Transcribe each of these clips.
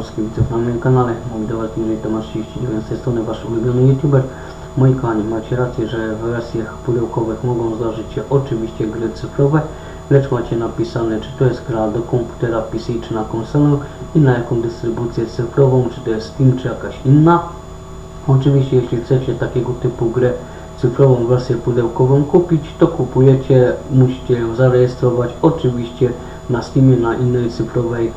wszystkich widzów na moim kanale. Mówi do Was bliżej Tomasz 39 z tej strony Wasz ulubiony YouTuber. Moi kochani, macie rację, że w wersjach pudełkowych mogą zdarzyć się oczywiście gry cyfrowe, lecz macie napisane, czy to jest gra do komputera PC, czy na konsolę i na jaką dystrybucję cyfrową, czy to jest Steam, czy jakaś inna. Oczywiście, jeśli chcecie takiego typu grę cyfrową wersję pudełkową kupić, to kupujecie, musicie ją zarejestrować oczywiście na Steamie, na innej cyfrowej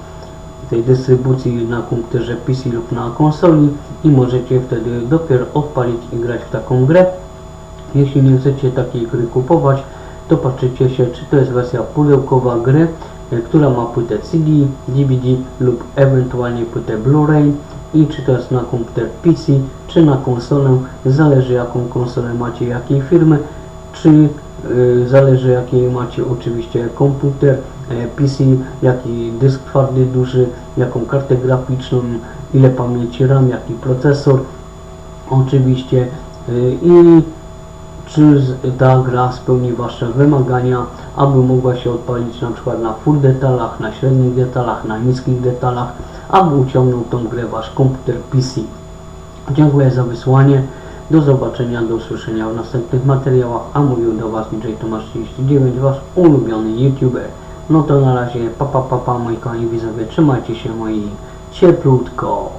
tej dystrybucji na komputerze PC lub na konsoli i możecie wtedy dopiero odpalić i grać w taką grę. Jeśli nie chcecie takiej gry kupować, to patrzycie się, czy to jest wersja pudełkowa gry, e, która ma płytę CD, DVD lub ewentualnie płytę Blu-ray i czy to jest na komputer PC, czy na konsolę, zależy jaką konsolę macie, jakiej firmy, czy y, zależy jaki macie oczywiście komputer PC, jaki dysk twardy duży, jaką kartę graficzną, ile pamięci RAM, jaki procesor oczywiście y, i czy ta gra spełni Wasze wymagania, aby mogła się odpalić na przykład na full detalach, na średnich detalach, na niskich detalach, aby uciągnął tą grę Wasz komputer PC. Dziękuję za wysłanie. Do zobaczenia, do usłyszenia w następnych materiałach, a mówił do Was DJ Tomasz 39, Wasz ulubiony YouTuber. No to na razie, pa pa pa pa moi kochani widzowie, trzymajcie się moi cieplutko.